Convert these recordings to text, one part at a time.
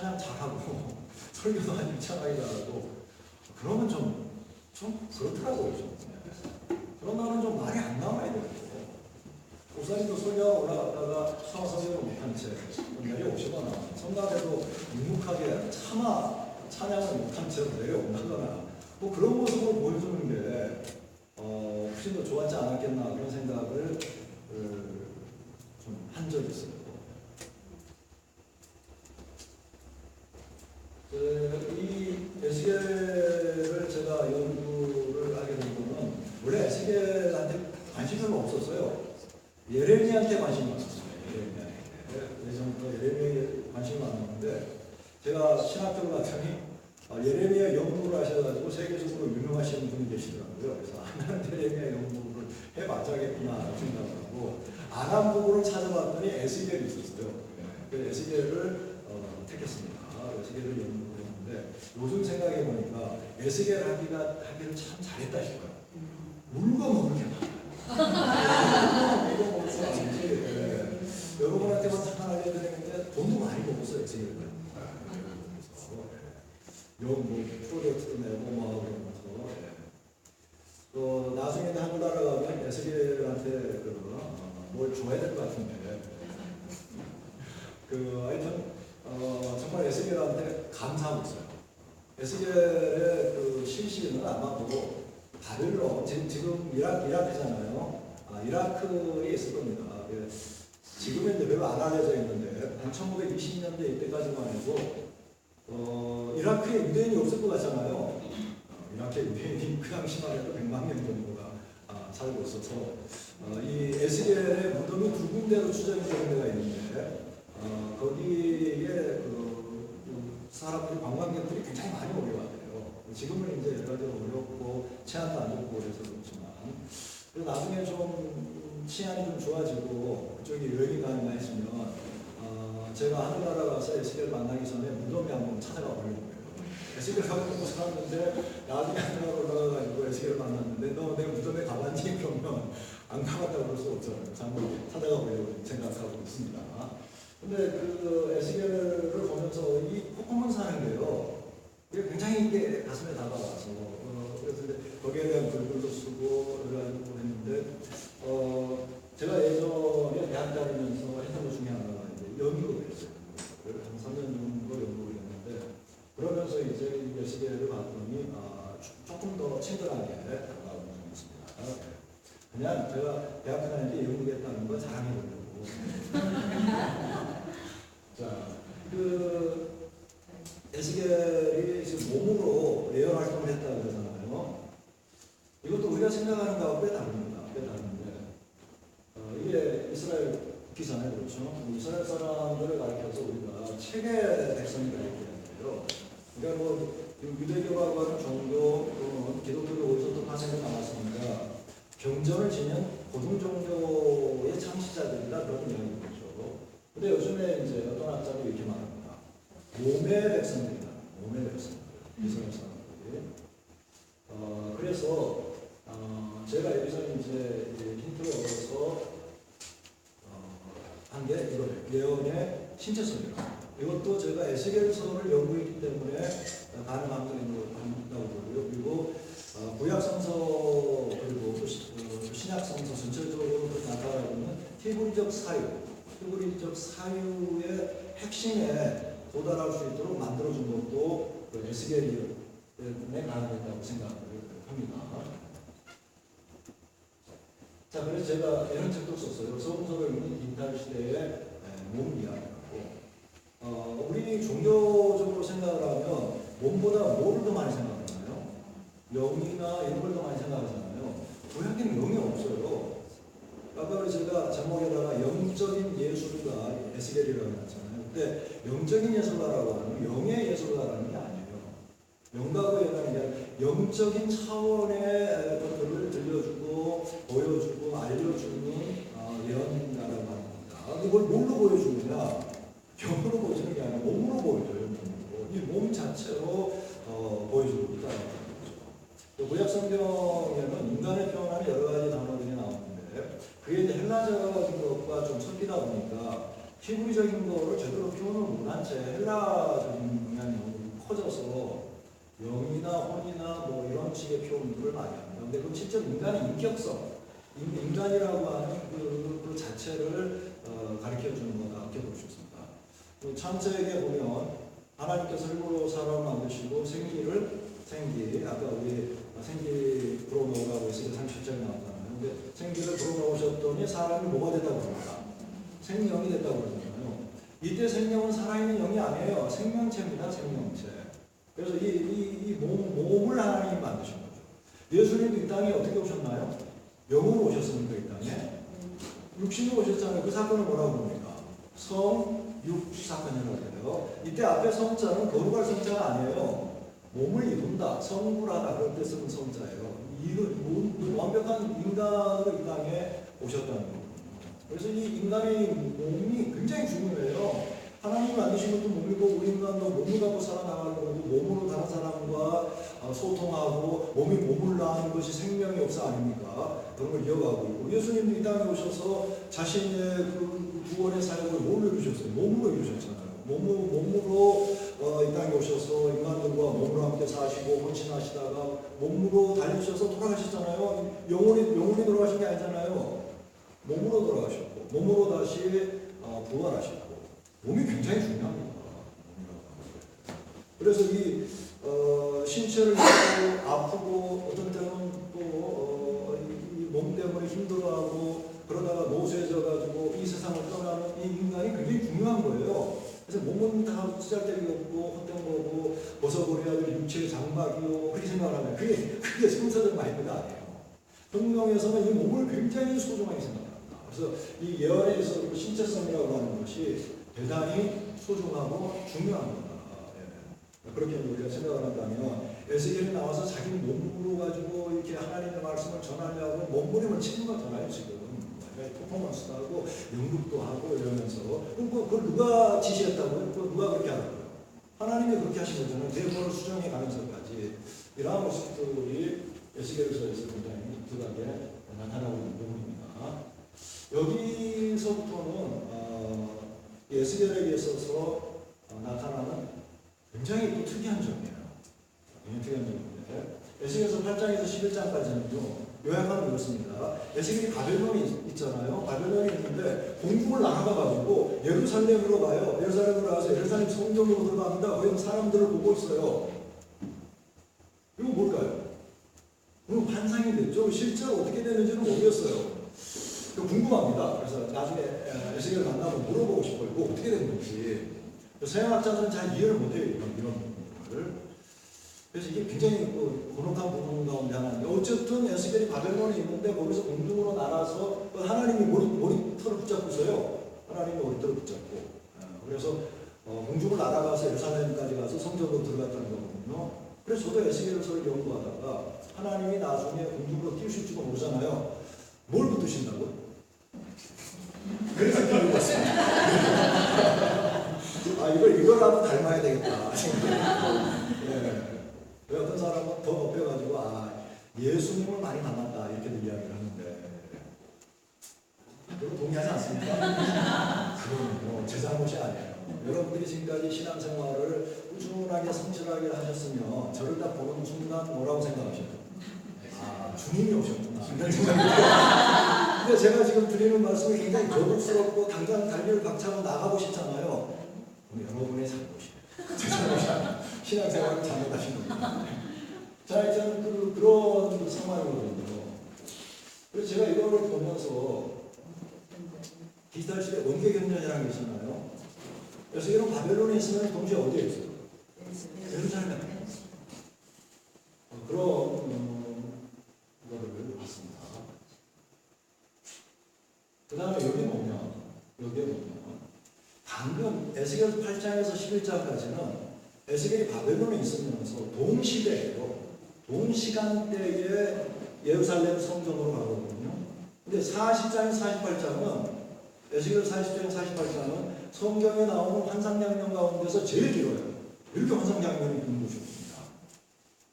찬양 잘하고 설교도 한 일창하게 잘하고 그러면 좀, 좀 그렇더라고요. 좀. 그러면은 좀 말이 안 나와야 되고 목사님도 설교 올라갔다가 수화 설교를 못한 채 내려오시거나 성가대도 묵묵하게 차마 찬양을 못한 채로 내려온다거나 뭐 그런 모습을 보여주는 게 어, 훨씬 더 좋았지 않았겠나 그런 생각을 어, 좀한 적이 있어요. 그, 이 에스겔을 제가 연구를 하게 된 거는 원래 에스겔한테 관심이 별로 없었어요. 예레미야한테 관심이 많았어요. 예레미야에게. 예전부터 예레미야에 관심이 많았는데 제가 신학교를 갔더니 아, 예레미야 연구를 하셔가지고 세계적으로 유명하신 분이 계시더라고요. 그래서 아, 나는 예레미야 연구를 해봤자겠구나 생각하고 아람국어를 찾아봤더니 에스겔이 있었어요. 그 에스겔을 어, 택했습니다. 에스겔을 연구를 했는데 요즘 생각해 보니까 에스겔 하기가 하기를 참 잘했다 싶어요. 물건 먹는 게 많아요. 아니지. 예. 여러분한테만 잠깐 알려드리는데 돈도 많이 먹었어요. 그래서 영뭐 프로젝트도 내고 뭐 하고 그러면서 예. 또 나중에 한국 나라가면 에스겔한테 그, 어, 뭘 줘야 될 것 같은데 그 하여튼 어, 정말 에스겔한테 감사하고 있어요. 에스겔의 그 실시는 아마 도 바벨론 지금 지금 이라 이라크잖아요. 아 이라크에 있을 겁니다. 예. 지금은 별로 안 알려져 있는데 한 1920년대 이때까지만 해도 어, 이라크에 유대인이 없을 것 같잖아요. 어, 이라크에 유대인이 그 당시만 해도 100만 명 정도가 아, 살고 있어서 어, 이 에스겔의 무덤이 두 군데로 추정이 되는 데가 있는데 어, 거기에 그, 그 사람들이 관광객들이 굉장히 많이 오게 왔대요. 지금은 이제 여러 가지로 어렵고 치안도 안 좋고 그래서 그렇지만 그리고 나중에 좀 치안이 좀 좋아지고 그쪽에 여행이 가능하 했으면 어, 제가 하늘나라 가서 에스겔 만나기 전에 무덤에 한번 찾아가 보려고 해요. 에스겔 가고 살았는데 나중에 하늘나라 올라가가지고 에스겔 만났는데 너 내 무덤에 가봤니? 그러면 안 가봤다고 그럴 수 없잖아요. 그래서 한번 찾아가 보려고 생각하고 있습니다. 근데 그 에스겔을 보면서 이 코코몬 사는 게요. 이게 굉장히 이게 가슴에 다가와서 어, 그래서 거기에 대한 글들도 쓰고 그래가지고 했는데 어 제가 예전에 대학 다니면서 했던 것 중에 하나가 이제 연구를 했어요. 한 3년 정도 연구를 했는데 그러면서 이제 이 에스겔을 봤더니 아, 조- 조금 더 친근하게 다가오는 점이 있습니다. 그냥 제가 대학 다닐 때 연구했다는 걸 자랑해 보려고. 자, 그 에스겔이 지금 몸으로 예언 활동을 했다고 그러잖아요. 이것도 우리가 생각하는 거하고 꽤 다릅니다. 꽤 다른데 어, 이게 이스라엘 기사네 그렇죠. 이스라엘 사람들을 가리켜서 우리가 체계 백성이 가리켜야 돼요. 그러니까 뭐 유대교라고 하는 종교 또는 기독교도 어디서 또 파생이 나왔으니까 경전을 지닌 고등 종교의 창시자들이다 그런 이야기인 거죠. 근데 요즘에 이제 어떤 학자들이 이렇게 말합니다. 몸의 백성들이다. 몸의 백성들. 이스라엘 사람들이. 어, 그래서 어, 제가 여기서 이제 이 힌트를 얻어서 어, 한 게 이거예요. 예언의 신체성이다. 이것도 제가 에스겔서를 연구했기 때문에 가능한 거라고 보고요. 그리고 어, 구약 성서 그리고 또 시- 어, 또 신약 성서 전체적으로 나타나고 있는 히브리적 사유, 히브리적 사유의 핵심에 도달할 수 있도록 만들어준 것도 그 에스겔이 때문에 가능했다고 생각을 합니다. 자, 그래서 제가 이런 책도 썼어요. 읽는 인탈 시대의 에, 몸 이야기하고, 어, 우리 종교적으로 생각을 하면 몸보다 뭐를 더 많이 생각하나요? 영이나 이런 걸 더 많이 생각하잖아요. 구약에는 영이 없어요. 아까 제가 제목에다가 영적인 예술가 에스겔이라고 했잖아요. 근데 영적인 예술가라고 하면 영의 예술가라는 게 아니에요. 예라는 게 영적인 차원의 것들을 들려주 고 보여주고 알려주는 어, 예언가라고 합니다. 이걸 뭘로 보여주느냐? 영으로 보여주는 게 아니라 몸으로 보여줘요. 몸으로. 이몸 자체로 어, 보여주고 있다는 거죠. 구약 성경에는 인간을 표현하는 여러 가지 단어들이 나오는데 그게 이제 헬라적인 것과 좀 섞이다 보니까 히브리적인 거를 제대로 표현을 못한 채 헬라적인 써서 영이나 혼이나 뭐 이런 식의 표현들을 많이 합니다. 근데 그건 실제로 인간의 인격성, 인- 인간이라고 하는 그, 그 자체를 어, 가르쳐 주는 거다 이렇게 볼 수 있습니다. 그 창세기에 보면 하나님께서 일부러 사람을 만드시고 생기를 생기 아까 우리 생기 불어넣으라고 했을 때 37장에 나왔잖아요. 근데 생기를 불어넣으셨더니 사람이 뭐가 됐다고 합니까? 생명이 됐다고 그러잖아요. 이때 생명은 살아있는 영이 아니에요. 생명체입니다. 생명체. 그래서 이, 이, 이 몸, 몸을 하나님이 만드신 거죠. 예수님도 이 땅에 어떻게 오셨나요? 영으로 오셨습니까? 이 땅에? 육신으로 오셨잖아요. 그 사건을 뭐라고 부릅니까? 성, 육 사건이라고 해요. 이때 앞에 성자는 거룩할 성자가 아니에요. 몸을 이룬다, 성불하다 그럴 때 쓰는 성자예요. 몸, 완벽한 인간으로 이 땅에 오셨다는 거예요. 그래서 이 인간의 몸이 굉장히 중요해요. 하나님이 만드신 것도 몸이고 우리 인간도 몸을 갖고 살아나가는 거고 몸으로 다른 사람과 어, 소통하고 몸이 몸을 낳는 것이 생명의 역사 아닙니까? 그런 걸 이어가고 있고 예수님도 이 땅에 오셔서 자신의 그 구원의 사역을 몸으로 이루셨어요. 몸으로 이루셨잖아요. 몸으로, 몸으로 어, 이 땅에 오셔서 인간들과 몸으로 함께 사시고 헌신하시다가 몸으로 달리셔서 돌아가셨잖아요. 영혼이, 영혼이 돌아가신 게 아니잖아요. 몸으로 돌아가셨고 몸으로 다시 어, 부활하셨고 몸이 굉장히 중요합니다. 그래서 이 어, 신체를 아프고 어떤 때는 또몸 때문에 힘들어하고 그러다가 노쇠져 가지고 이 세상을 떠나는 이 인간이 굉장히 중요한 거예요. 그래서 몸은 다 쓰잘데기 없고 헛된 거고 벗어버려야 될 육체의 장막이요 그렇게 생각을 하면 그게 그게 성사적 마인드가 아니에요. 성경에서는 이 몸을 굉장히 소중하게 생각합니다. 그래서 이 예언에 있어서 그 신체성이라고 하는 것이 대단히 소중하고 중요한 거다. 예. 그렇게 우리가 생각을 한다면 에스겔이 나와서 자기 몸으로 가지고 이렇게 하나님의 말씀을 전하려고 몸부림을 치는 거잖아요 지금. 퍼포먼스도 하고 연극도 하고 이러면서 그럼 그- 그걸 누가 지시했다고요? 그 누가 그렇게 하라고요? 하나님이 그렇게 하신 거잖아요. 대본을 수정해 가면서까지 이러한 모습들이 에스겔서에서 굉장히 독특하게 나타나고 있는 부분입니다. 여기서부터는 에스겔에게 있어서 어, 나타나는 굉장히 또 특이한 점이에요. 굉장히 특이한 점인데 에스겔서 8장에서 11장까지는요. 요약하면 이렇습니다. 에스겔이 바벨론이 있- 있잖아요. 바벨론이 있는데 공중을 나가가지고 예루살렘으로 가요. 예루살렘으로 가서 예루살렘 성전으로 들어갑니다. 거기 사람들을 보고 있어요. 이거 뭘까요? 그럼 환상이 됐죠. 실제로 어떻게 되는지는 모르겠어요. 그 궁금합니다. 그래서 나중에 에, 에스겔을 만나면 물어보고 싶어요. 이거 어떻게 된 건지. 서양학자들은 잘 이해를 못해요. 이런, 이런 부분을. 그래서 이게 굉장히 그 곤혹한 부분 가운데 하나인데 어쨌든 에스겔이 바벨론에 있는데 거기서 공중으로 날아서 그 하나님이 머리, 머리털을 붙잡고서요. 하나님이 머리털을 붙잡고. 어, 그래서 어, 공중을 날아가서 예루살렘까지 가서 성전으로 들어갔다는 거거든요. 그래서 저도 에스겔서를 연구하다가 하나님이 나중에 공중으로 띄우실지도 모르잖아요. 뭘 붙으신다고? 그래서 기억이 왔습니다. 아, 이걸, 이거라도 닮아야 되겠다. 예. 왜 어떤 사람은 더 높여가지고, 아, 예수님을 많이 닮았다. 이렇게도 이야기를 하는데. 그거 동의하지 않습니까? 그건 뭐제 잘못이 아니에요. 여러분들이 지금까지 신앙생활을 꾸준하게 성실하게 하셨으면 저를 딱 보는 순간 뭐라고 생각하셔요? 아, 주님이 오셨구나. 이런 생각이 근데 제가 지금 드리는 말씀이 굉장히 거북스럽고 당장 달리를 박차고 나가고 싶잖아요. 그럼 여러분의 잘못이에요. 제 잘못이. 신앙생활을 잘못하신 겁니다. 자, 이제 그, 그런 상황이거든요. 그래서 제가 이거를 보면서 디지털 시대 원계 경전이라는 게 있잖아요. 그래서 이런 바벨론에 있으면 동시에 어디에 있어요? 예루살렘에. 어, 그런 음, 거를 봤습니다. 그 다음에 여기 보면, 여기에 보면, 방금 에스겔 8장에서 11장까지는 에스겔이 바벨론에 있으면서 동시대예요. 동시간대에 예루살렘 성전으로 가거든요. 근데 40장에서 48장은 에스겔 40장, 48장은 성경에 나오는 환상장면 가운데서 제일 길어요. 이렇게 환상장면이 있는 곳입니다.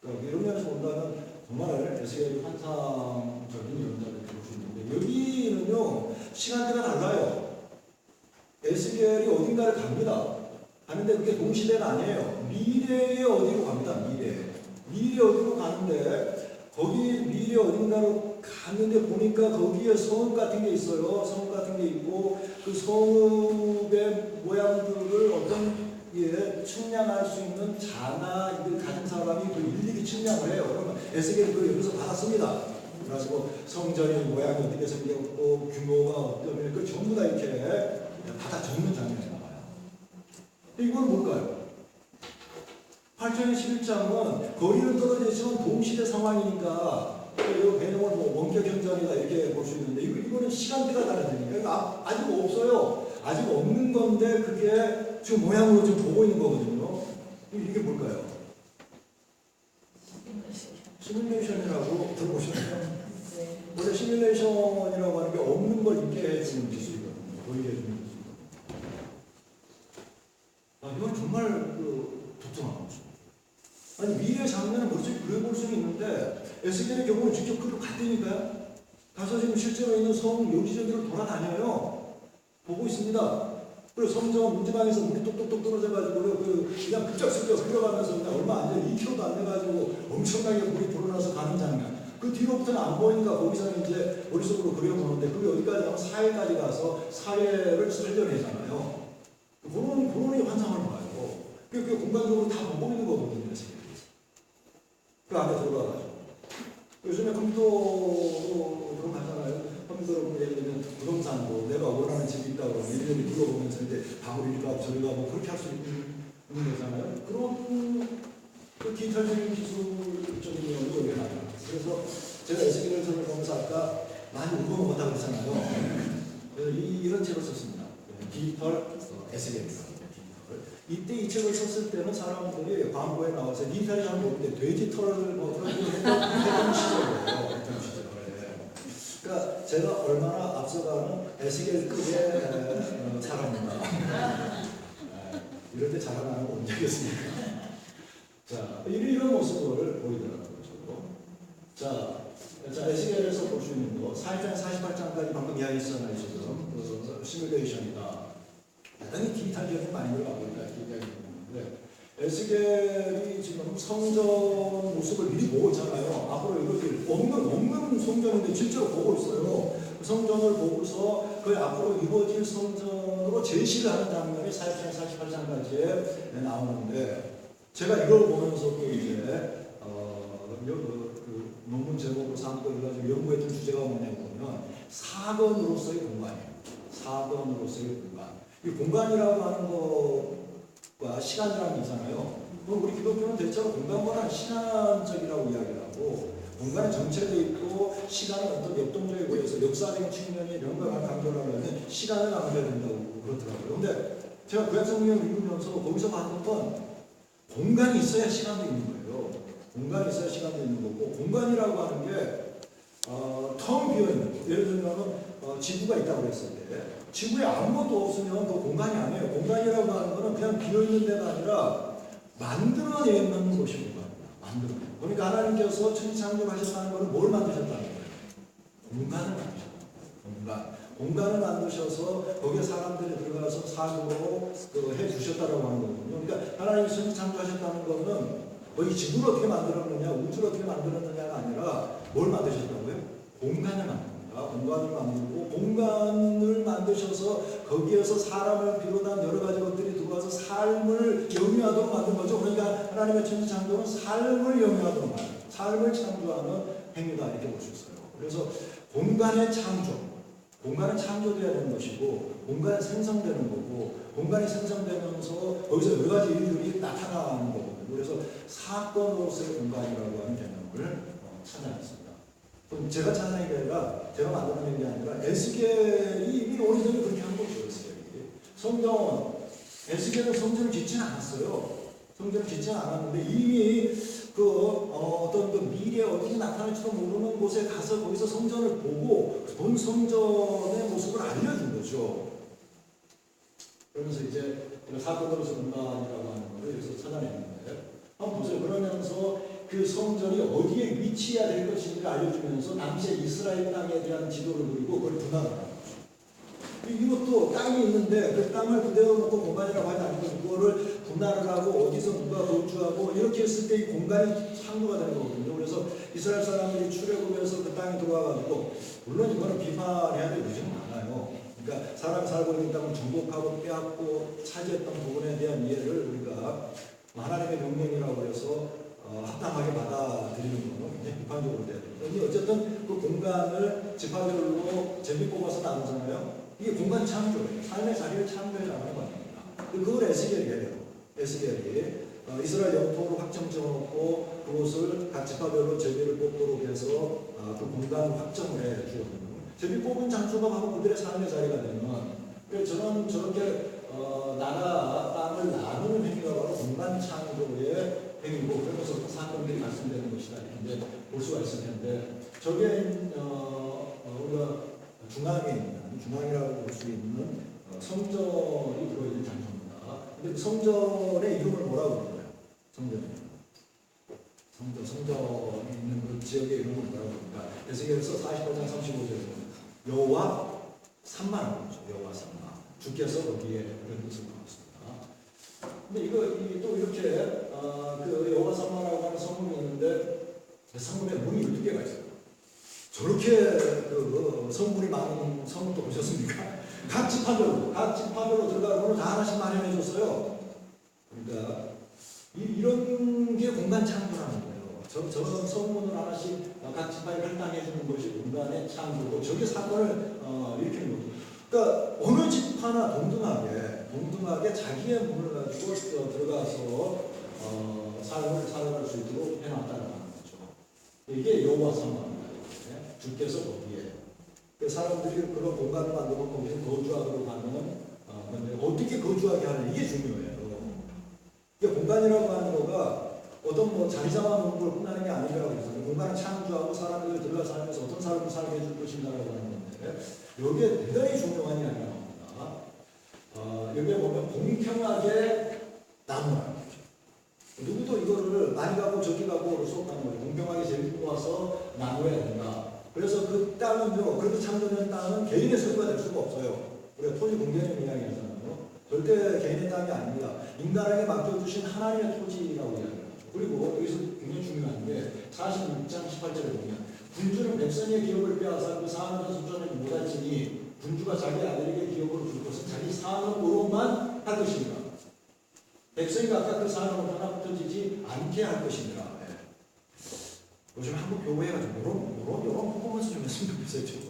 그러니까 이런 면에서 본다면 정말 에스겔이 환상적인 연자를 있는데 여기는요 시간대가 달라요. 에스겔이 어딘가를 갑니다. 가는데 그게 동시대가 아니에요. 미래의 어디로 갑니다. 미래. 미래 어디로 가는데 거기 미래 어딘가로 갔는데 보니까 거기에 성읍 같은 게 있어요. 성읍 같은 게 있고 그 성읍의 모양들을 어떤 예, 측량할 수 있는 자나 이걸 가진 사람이 그 일일이 측량을 해요. 그러면 에스겔이 그걸 여기서 받았습니다. 그래가지고 성전의 모양이 어떻게 생겼고 규모가 어떤 그 전부 다 이렇게 받아 적는 장면이 나와요. 이건 뭘까요? 8장의 11장은 거리는 떨어져 있지만 동시대 상황이니까 이 배경을 뭐 원격 현장이다 이렇게 볼 수 있는데 이거, 이거는 시간대가 다르다니까 이거 아- 아직 없어요. 아직 없는 건데 그게 지금 모양으로 지금 보고 있는 거거든요. 이게 뭘까요? 시뮬레이션이라고 들어보셨나요? 네. 원래 시뮬레이션이라고 하는 게 없는 걸 있게 해주는 기술이거든요. 보이게 해주는 기술. 아, 이건 정말 그 독특한 거죠. 아니 미래 장면은 머릿속에 그려볼 수는 있는데 에스겔의 경우는 직접 그로 갔다니까요. 가서 지금 실제로 있는 성 여기저기를 돌아다녀요. 보고 있습니다. 그리고 성전 문지방에서 물이 똑똑똑 떨어져가지고 그 그냥 급작스럽게 흘러가면서 그냥 얼마 안 돼, 2km도 안 돼가지고 엄청나게 물이 불어나서 가는 장면. 그 뒤로부터는 안 보이니까 거기서는 이제 머릿속으로 그려보는데 그게 어디까지 가면 사회까지 가서 사회를 살려내잖아요. 그런, 그런 환상을 봐요. 그, 그 공간적으로 다 보고 있는 거거든요, 세계에서. 그 안에 들어가가지고. 요즘에 컴퓨터로 그런 거 하잖아요. 컴퓨터로 보면 예를 들면 부동산도 내가 원하는 집이 있다고 그러면 일일이 눌러보면서 이제 방을 이리 가고 저리 가고 그렇게 할 수 있는 거잖아요. 그런 그 디지털적인 기술적인 내용이 여기에 나와요. 그래서 제가 에스겔을 보면서 아까 많이 우거먹었다고 그랬잖아요. 그래서 이, 이런 책을 썼습니다. 디지털 어, 에스겔이라고. 이때 이 책을 썼을 때는 사람들이 광고에 나와서 디지털이 잘 모르는데 돼지털 뭐 그런 거 했던, 시절이에요. 제가 얼마나 앞서가는 에스겔급의 에, 어, 사람인가. 에, 이럴 때 자랑하는 거 언제겠습니까? 자, 이런, 모습을 보이더라고요. 저도. 자, 자 에스겔에서 볼 수 있는 거 4장 48장까지 방금 이야기했잖아요. 지금 그 시뮬레이션이다. 대단히 디지털적인 마인드를 갖고 있다 이렇게 이야기했는데 에스겔이 지금 성전 모습을 미리 보고 있잖아요. 앞으로 이것들 없는 없는 성전인데 실제로 보고 있어요. 그 성전을 보고서 그 앞으로 이루어질 성전으로 제시를 하는 장면이 40장 48장까지에 나오는데 제가 이걸 보면서 또 이제 어, 요- 그, 그 논문 제목으로 삼고 해가지고 연구했던 주제가 뭐냐면 사건으로서의 공간이에요. 사건으로서의 공간. 이 공간이라고 하는 것 과 시간이라는 게 있잖아요. 우리 기독교는 대체로 공간보다는 시간적이라고 이야기를 하고 공간은 정체되어 있고 시간은 어떤 역동적에 의해서 역사적인 측면이 이런 걸 강조를 하려면 시간을 강조해야 된다고 그러더라고요. 근데 제가 구약성경을 읽으면서 거기서 봤던 건 공간이 있어야 시간도 있는 거예요. 공간이 있어야 시간도 있는 거고 공간이라고 하는 게 어, 텅 비어 있는 거. 예를 들면 어, 지구가 있다고 그랬을 때 지구에 아무것도 없으면 그 공간이 아니에요. 공간이라고 하는 거는 그냥 비어 있는 데가 아니라 만들어내는 것이 공간입니다. 만들어. 그러니까 하나님께서 천지 창조를 하셨다는 것은 뭘 만드셨다는 거예요? 공간을 만드셨다. 공간. 공간을 만드셔서 거기에 사람들이 들어가서 살도록 그 해주셨다라고 하는 거거든요. 그러니까 하나님이 천지 창조하셨다는 거는 뭐이 지구를 어떻게 만들었느냐, 우주를 어떻게 만들었느냐가 아니라 뭘 만드셨다고요? 공간을 만듭니다. 공간을 만들고 공간을 만드셔서 거기에서 사람을 비롯한 여러 가지 것들이 들어와서 삶을 영위하도록 만든 거죠. 그러니까 하나님의 천지 창조는 삶을 영위하도록 만든 삶을 창조하는 행위다 이렇게 볼 수 있어요. 그래서 공간의 창조, 공간은 창조되어야 되는 것이고 공간은 생성되는 거고 공간이 생성되면서 거기서 여러 가지 일들이 나타나는 거거든요. 그래서 사건으로서의 공간이라고 하는 개념을 어, 찾아냈습니다. 그럼 제가 찾아낸 게 아니라 제가 만들어낸 게 아니라 에스겔이 이미 오래전에 그렇게 한 거죠. 에스겔이. 성경은 에스겔은 성전을 짓지는 않았어요. 성전을 짓지는 않았는데 이미 그 어, 어떤 그 미래 어디서 나타날지도 모르는 곳에 가서 거기서 성전을 보고 본 성전의 모습을 알려준 거죠. 그러면서 이제 사건으로서 공간이라고 하는 거를 여기서 찾아냈는데 한번 보세요. 그러면서 그 성전이 어디에 위치해야 될 것인지를 알려주면서 당시에 이스라엘 땅에 대한 지도를 그리고 그걸. 이- 이것도 땅이 있는데 그 땅을 그대로 놓고 공간이라고 하지 않고 그거를 분할을 하고 어디서 누가 거주하고 이렇게 했을 때 이 공간이 창조가 되는 거거든요. 그래서 이스라엘 사람들이 출애굽해서 그 땅에 들어와가지고 물론 이거는 비판해야 될 요지는 많아요. 그러니까 사람이 살고 있는 땅을 정복하고 빼앗고 차지했던 부분에 대한 이해를 우리가 하나님의 명령이라고 해서 어, 합당하게 받아들이는 거는 굉장히 비판적으로 돼야 됩니다. 근데 어쨌든 그 공간을 지파별로 제비 뽑아서 나누잖아요. 이게 공간 창조예요. 삶의 자리를 창조해 나가는 거 아닙니까? 그걸 에스겔이 해요. 에스겔이 어, 이스라엘 영토로 확정 지어놓고 그곳을 각 지파별로 제비를 뽑도록 해서 어, 그 공간 확정을 해 주거든요. 제비 뽑은 장소가 바로 그들의 삶의 자리가 되면 그래서 저는 저렇게 어, 나라 땅을 나누는 행위가 바로 공간 창조의 행위고 그러면서 그 사건들이 발생되는 것이다 이렇게 볼 수가 있을 텐데 저게 어, 어, 우리가 중앙에 있는 중앙이라고 볼 수 있는 어, 성전이 들어있는 장소입니다. 근데 그 성전의 이름을 뭐라고 부르나요? 성전. 성전, 성전이 있는 그 지역의 이름을 뭐라고 부르니까 에스겔서 48장 35절에 여호와 산마라고 그러죠. 여호와 산마. 주께서 거기에 그런 뜻을 담았습니다. 근데 이거 이, 또 이렇게 어, 그 여호와 산마라고 하는 성문이 있는데 그 성문에 문이 12개가 있어요. 저렇게 그 성문이 많은 성문도 보셨습니까? 각 지파별로 각 지파별로 들어가는 문을 다 하나씩 마련해 줬어요. 그러니까 이, 이런 게 공간 창조라는 거예요. 저, 저 성문을 하나씩 각 지파에 할당해 주는 것이 공간의 창조고 저게 사건을 어, 일으키는 거죠. 그러니까 어느 지파나 동등하게 동등하게 자기의 문을 가지고 어, 들어가서 어, 삶을 살아갈 수 있도록 해놨다는 거죠. 이게 여호와 상관입니다. 주께서 거기에 그 사람들이 그런 공간을 만들고 거기서 거주하도록 하는 어, 어떻게 거주하게 하는 이게 중요해요. 이게 공간이라고 하는 거가 어떤 뭐 자리 잡아놓은 걸 끝나는 게 아니라고 해서 공간을 창조하고 사람들이 들어가 살면서 어떤 삶을 살게 해줄 것인가라고 하는 건데 여기에 대단히 중요한 이야기가 여기에 보면 공평하게 나누라는 거죠. 누구도 이거를 많이 갖고 적게 갖고 그럴 수 없다는 거예요. 공평하게 제일 모아서 나눠야 된다. 그래서 그 땅은요, 그렇게 창조된 땅은 개인의 소유가 될 수가 없어요. 우리가 토지 공개념 이야기 하잖아요. 절대 개인의 땅이 아닙니다. 인간에게 맡겨주신 하나님의 토지라고 이야기합니다. 그리고 여기서 굉장히 중요한 게 46장 18절에 보면 군주는 백성의 기업을 빼앗아 그 사업을 수전을 못할지니 군주가 자기 아들에게 자기 사업으로만 할 것입니다. 백성이 각각 그 사업으로 하나 붙어지지 않게 할 것입니다. 예. 요즘 한국 교회가 좀 이런 이런 이런 퍼포먼스 좀 했으면 좋겠어요.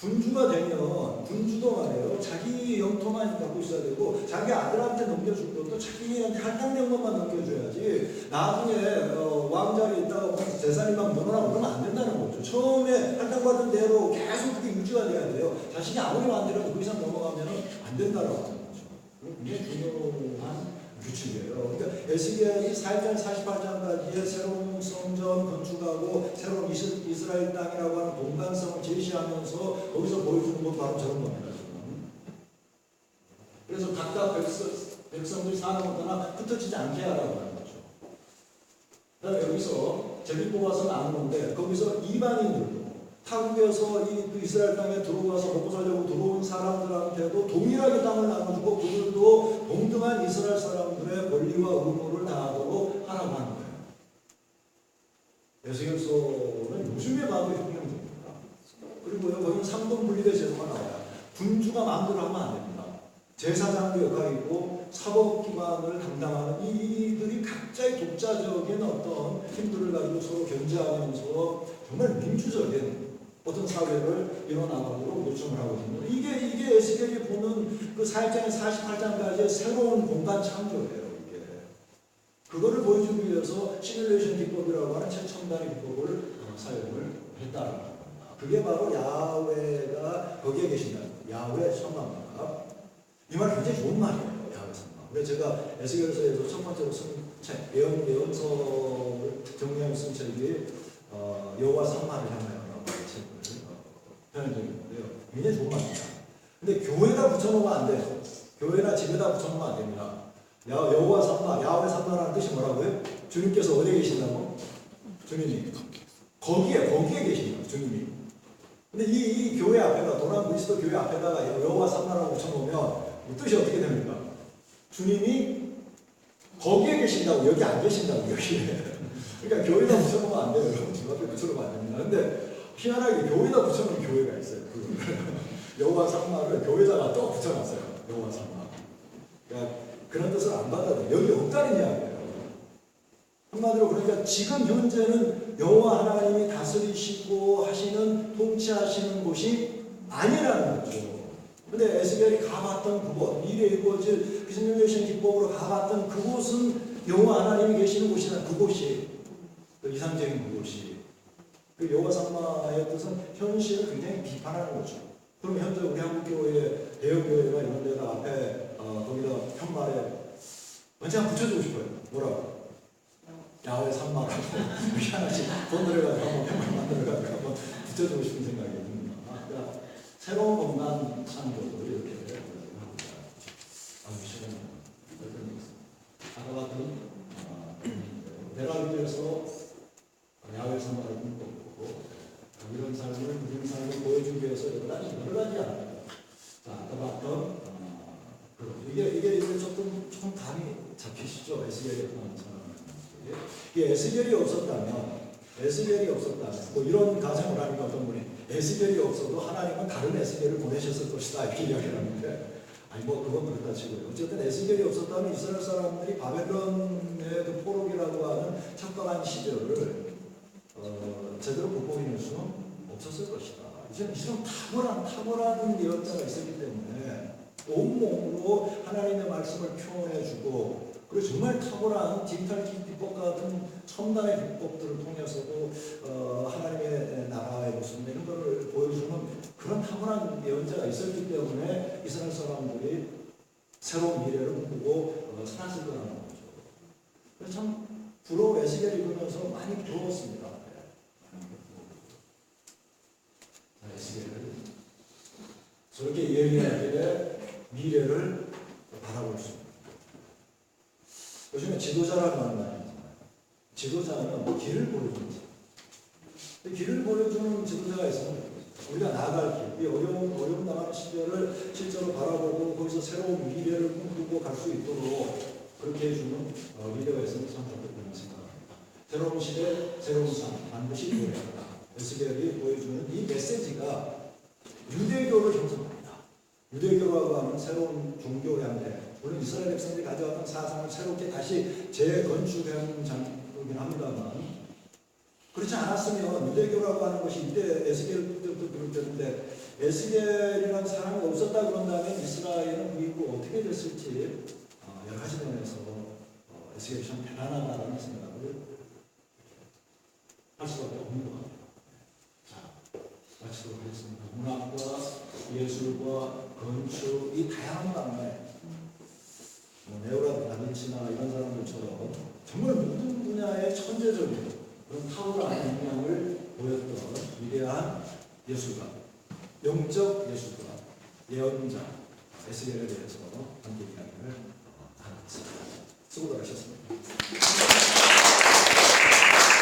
군주가 되면 군주도 말이에요. 자기 영토만 갖고 있어야 되고 자기 아들한테 넘겨줄 것도 자기한테 할당된 것만 넘겨줘야지 나중에 어, 왕자리에 있다가 보면 재산이 막 늘어나고 그러면 안 된다는 거죠. 처음에 할당받은 대로 계속 그게 유지가 돼야 돼요. 자식이 아무리 만들어도 그 이상 넘어가면 안 된다라고 하는 거죠. 굉장히 중요한 규칙이에요. 그러니까 에스겔이 4장 48장까지의 새로운 성전 건축하고 새로운 이스, 이스라엘 땅이라고 하는 공간성을 제시하면서 거기서 보여주는 건 바로 저런 겁니다. 지금. 그래서 각각 백성, 백성들이 사는 것보다 흩어지지 않게 하라고 하는 거죠. 그다음에 여기서 제비 뽑아서 나누는데 거기서 이방인들도 타국에서 이, 그 이스라엘 땅에 들어와서 먹고 살려고 들어온 사람들한테도 동일하게 땅을 나눠주고 그들도 동등한 이스라엘 사람들의 권리와 의무를 다하도록 하라고 하는 거예요. 에스겔서는 요즘에 봐도 혁명적입니다. 그리고요, 거기는 3분 분리된 제도가 나와요. 군주가 마음대로 하면 안 됩니다. 제사장도 역할이 있고 사법기관을 담당하는 이들이 각자의 독자적인 어떤 힘들을 가지고 서로 견제하면서 정말 민주적인 어떤 사회를 이뤄나가도록 요청을 하거든요. 이게 이게 에스겔이 보는 그 4장에 48장까지의 새로운 공간 창조예요. 이게 그거를 보여주기 위해서 시뮬레이션 기법이라고 하는 최첨단의 기법을 어, 사용을 했다는 겁니다. 그게 바로 야훼가 거기에 계신다. 야훼 천만가. 이말 굉장히 좋은 말이에요. 야훼 천만. 그래서 제가 에스겔서에서 첫 번째로 쓴 책, 예언 예언서를 정리하여 쓴 책이 어, 여호와 책을 어, 표현한 적이 있는데요. 굉장히 좋은 말입니다. 근데 교회가 붙여놓으면 안 돼요. 교회나 집에다 붙여놓으면 안 됩니다. 야, 여호와 산마, 야훼 산마라는 뜻이 뭐라고요? 주님께서 어디에 계신다고? 주님이 거기에 거기에 계십니다. 주님이 근데 이, 이 교회 앞에다 도난 그리스도 교회 앞에다가 여호와 산마라고 붙여놓으면 뭐 뜻이 어떻게 됩니까? 주님이 거기에 계신다고 여기 안 계신다고 여기에 그러니까 교회에다 붙여놓으면 안 돼요 여러분 집 앞에 붙여놓으면 안 됩니다 근데 희한하게 교회에다 붙여놓은 교회가 있어요 그 여호와 산마를 교회에다가 또 붙여놨어요 여호와 산마 그러니까 그런 뜻을 안 받아도 여기 없다는 이야기예요 한마디로 그러니까 지금 현재는 여호와 하나님이 다스리시고 하시는 통치하시는 곳이 아니라는 거죠. 근데 에스겔이 가봤던 그곳, 미래에 이루어질 비스밀레이션 기법으로 가봤던 그곳은 여호와 하나님이 계시는 곳이다. 그곳이 그 이상적인 그곳이 그 산마의 뜻은 현실을 굉장히 비판하는 거죠. 그럼 현재 우리 한국 교회 대형 교회가 이런 데다 앞에 어, 거기다 편말에 언제 한번 붙여주고 싶어요. 뭐라고? 야외 산마라고 희한하지 돈 들여가지고 한번 편말 만들어가지고 한번 붙여주고 싶은 생각이 듭니다. 아, 그러니까 새로운 공간 창조도 이렇게 하고 있다. 아주 시간이 아까 같은 대라비에서 야외 산마를 꿈꿔보고 이런 삶을 이런 삶을 보여주기 위해서 여러 가지 여러 가지 합니다. 자 아까 봤던 어, 그 이게 이게 이제 조금 조금 감이 잡히시죠? 에스겔이 어떤 상황인지. 이게 에스겔이 없었다면 에스겔이 없었다면 뭐 이런 가정을 하니까 어떤 분이 에스겔이 없어도 하나님은 다른 에스겔을 보내셨을 것이다. 이렇게 이야기를 하는데 아니 뭐 그건 그렇다 치고요. 어쨌든 에스겔이 없었다면 이스라엘 사람들이 바벨론의 그 포로기라고 하는 척박한 시절을 어, 제대로 극복해낼 수는 없었을 것이다 이제는 이런 탁월한 탁월한 예언자가 있었기 때문에 온몸으로 하나님의 말씀을 표현해주고 그리고 정말 탁월한 디지털 기법 같은 첨단의 기법들을 통해서도 어, 하나님의 나라의 모습 이런 것을 보여주는 그런 탁월한 예언자가 있었기 때문에 이스라엘 사람들이 새로운 미래를 어, 살았을 거라는 거죠. 그래서 참 부러워 에스겔 읽으면서 많이 부러웠습니다. 네. 자, 에스겔을 저렇게 예언하길래 미래를 바라볼 수 있는 요즘에 지도자라는 말을 많이 하잖아요. 지도자는 길을 자. 길을 보여주는 지도자가 있으면 우리가 나아갈 길, 이 어려운, 어려운 나가는 시절을 실제로 바라보고 거기서 새로운 미래를 꿈꾸고 갈 수 있도록 그렇게 해주는 어, 미래가 있으면 참 좋겠다는 생각합니다. 새로운 시대, 새로운 삶, 반드시 보여야다. 에스겔이 보여주는 이 메시지가 유대교를 형성합니다. 유대교라고 하는 새로운 종교 양태, 물론 이스라엘 백성들이 가져왔던 사상을 새롭게 다시 재건축한 장이긴 합니다만 그렇지 않았으면 유대교라고 하는 것이 이때 에스겔 때부터 때인데 에스겔이라는 사람이 없었다 그런다면 이스라엘은 그 이후 어떻게 됐을지 어, 여러 가지 면에서 어, 에스겔이 참 대단하다는 생각을 할 수밖에 없는 것 같아요. 자, 마치도록 하겠습니다. 문학과 예술과 건축 이 다양한 방면에 뭐 네오라 다빈치나 이런 사람들처럼 정말 모든 분야의 천재적인 그런 탁월한 역량을 보였던 위대한 예술가, 영적 예술가, 예언자 에스겔에 대해서 함께 이야기를 나눴습니다. 수고들 하셨습니다.